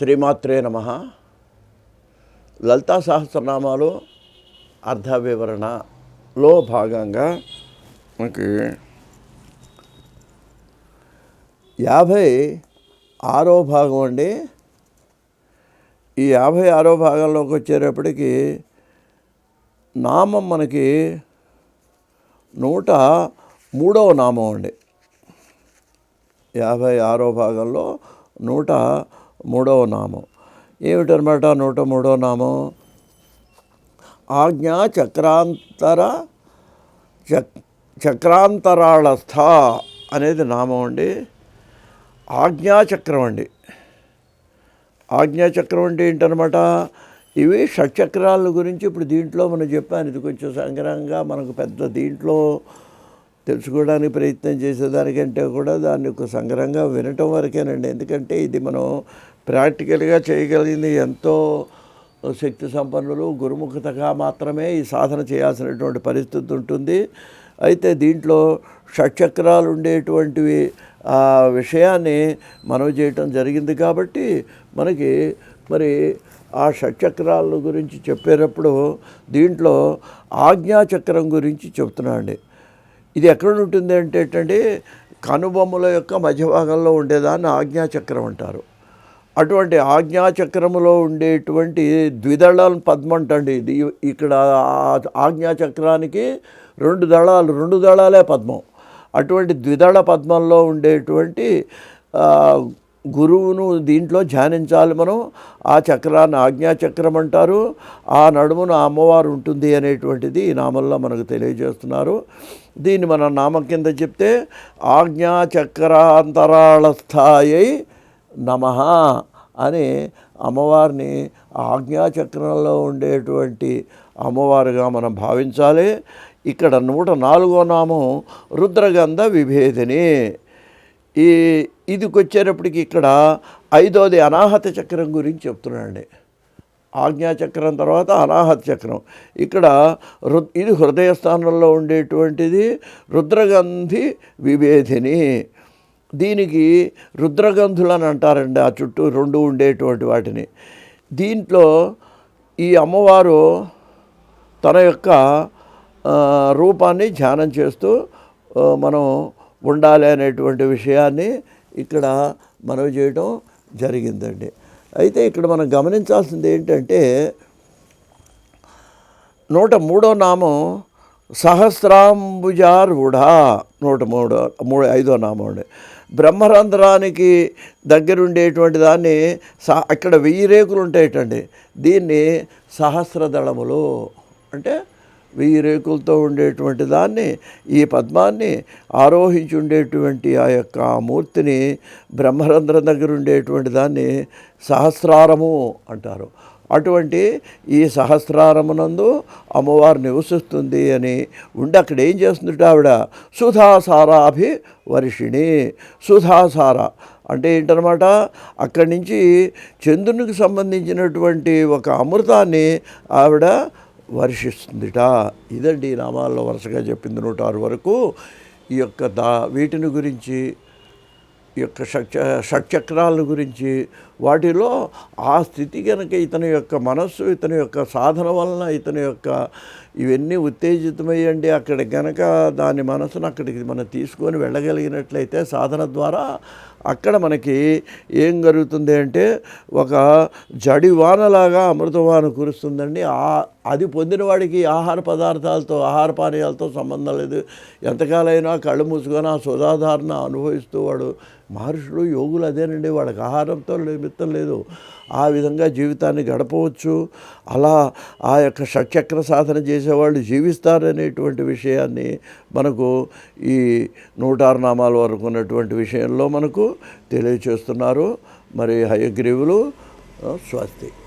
శ్రీమాత్రే నమ. లలితా సహస్రనామాలు అర్ధ వివరణలో భాగంగా మనకి యాభై ఆరో భాగం అండి. ఈ యాభై ఆరో భాగంలోకి వచ్చేటప్పటికి నామం మనకి నూట మూడవ నామం అండి. యాభై ఆరో భాగంలో నూట మూడవ నామం. ఏమిటనమాట నూట మూడవ నామం? ఆజ్ఞా చక్రాంతర చక్ చక్రాంతరాళస్థ అనేది నామం అండి. ఆజ్ఞాచక్రం అండి. ఆజ్ఞాచక్రం అంటే ఏంటనమాట? ఇవి షట్చక్రాల గురించి ఇప్పుడు దీంట్లో మనం చెప్పాను. ఇది కొంచెం సంగ్రహంగా మనకు పెద్ద దీంట్లో తెలుసుకోవడానికి ప్రయత్నం చేసేదానికంటే కూడా దాన్ని ఒక సంగ్రహంగా వినటం వరకేనండి. ఎందుకంటే ఇది మనం ప్రాక్టికల్గా చేయగలిగింది ఎంతో శక్తి సంపన్నులు గురుముఖతగా మాత్రమే ఈ సాధన చేయాల్సినటువంటి పరిస్థితి ఉంటుంది. అయితే దీంట్లో షట్చక్రాలు ఉండేటువంటివి ఆ విషయాన్ని మనం చేయటం జరిగింది కాబట్టి మనకి మరి ఆ షట్చక్రాల గురించి చెప్పేటప్పుడు దీంట్లో ఆజ్ఞాచక్రం గురించి చెప్తున్నాండి ఇది ఎక్కడ ఉంటుంది అంటే ఏంటంటే కనుబొమ్మల యొక్క మధ్య భాగంలో ఉండేదాన్ని ఆజ్ఞాచక్రం అంటారు. అటువంటి ఆజ్ఞాచక్రములో ఉండేటువంటి ద్విదళాల పద్మం అంటండి ఇది ఇక్కడ ఆజ్ఞాచక్రానికి రెండు దళాలు రెండు దళాలే పద్మం. అటువంటి ద్విదళ పద్మంలో ఉండేటువంటి గురువును దీంట్లో ధ్యానించాలి మనం. ఆ చక్రాన్ని ఆజ్ఞాచక్రం అంటారు. ఆ నడుమున అమ్మవారు ఉంటుంది అనేటువంటిది ఈ నామంలో మనకు తెలియజేస్తున్నారు. దీన్ని మన నామం కింద చెప్తే ఆజ్ఞాచక్రాంతరాళ స్థాయి నమ అని అమ్మవారిని ఆజ్ఞాచక్రంలో ఉండేటువంటి అమ్మవారుగా మనం భావించాలి. ఇక్కడ నూట నాలుగో నామం రుద్రగంధ విభేదిని. ఈ ఇదికి వచ్చేటప్పటికి ఇక్కడ ఐదోది అనాహత చక్రం గురించి చెప్తున్నాండి ఆజ్ఞాచక్రం తర్వాత అనాహత చక్రం. ఇక్కడ రు ఇది హృదయస్థానంలో ఉండేటువంటిది రుద్రగంధి విభేదిని. దీనికి రుద్రగంధులు అని అంటారండి ఆ చుట్టూ రెండు ఉండేటువంటి వాటిని. దీంట్లో ఈ అమ్మవారు తన యొక్క రూపాన్ని ధ్యానం చేస్తూ మనం ఉండాలి అనేటువంటి విషయాన్ని ఇక్కడ మనవి చేయడం జరిగిందండి. అయితే ఇక్కడ మనం గమనించాల్సింది ఏంటంటే నూట మూడో నామం సహస్రాంబుజారూఢ నూట మూడో మూడు ఐదో నామం అండి. బ్రహ్మరంధ్రానికి దగ్గరుండేటువంటి దాన్ని స అక్కడ వెయ్యి రేకులు ఉంటాయటండి దీన్ని సహస్రదళములు అంటే వెయ్యి రేకులతో ఉండేటువంటి దాన్ని ఈ పద్మాన్ని ఆరోహించి ఉండేటువంటి ఆ యొక్క మూర్తిని బ్రహ్మరంధ్రం దగ్గర ఉండేటువంటి దాన్ని సహస్రారము అంటారు. అటువంటి ఈ సహస్రారమునందు అమ్మవారు నివసిస్తుంది అని ఉండి అక్కడ ఏం చేస్తుందట ఆవిడ సుధాసారాభి వర్షిణి సుధాసార అంటే ఏంటనమాట అక్కడి నుంచి చంద్రునికి సంబంధించినటువంటి ఒక అమృతాన్ని ఆవిడ వర్షిస్తుందిట. ఇదండి ఈ నామాల్లో వరుసగా చెప్పింది నూట ఆరు వరకు. ఈ యొక్క దా వీటిని గురించి ఈ యొక్క షట్చ షట్చక్రాల గురించి వాటిలో ఆ స్థితి కనుక ఇతని యొక్క మనస్సు ఇతని యొక్క సాధన వలన ఇతని యొక్క ఇవన్నీ ఉత్తేజితమయ్యండి అక్కడ గనక దాని మనసును అక్కడికి మనం తీసుకొని వెళ్ళగలిగినట్లయితే సాధన ద్వారా అక్కడ మనకి ఏం జరుగుతుంది అంటే ఒక జడివానలాగా అమృతవాన కురుస్తుందండి. ఆ అది పొందిన వాడికి ఆహార పదార్థాలతో ఆహార పానీయాలతో సంబంధం లేదు. ఎంతకాలైనా కళ్ళు మూసుకొని ఆ సుధాధారణ అనుభవిస్తూ వాడు మహర్షులు యోగులు అదేనండి. వాళ్ళకి ఆహారంతో నిమిత్తం లేదు. ఆ విధంగా జీవితాన్ని గడపవచ్చు. అలా ఆ యొక్క షట్చక్ర సాధన చేసేవాళ్ళు జీవిస్తారనేటువంటి విషయాన్ని మనకు ఈ నూటారు నామాలు నామాల వరకు ఉన్నటువంటి విషయంలో మనకు తెలియచేస్తున్నారు. మరి హయగ్రీవులు స్వస్తి.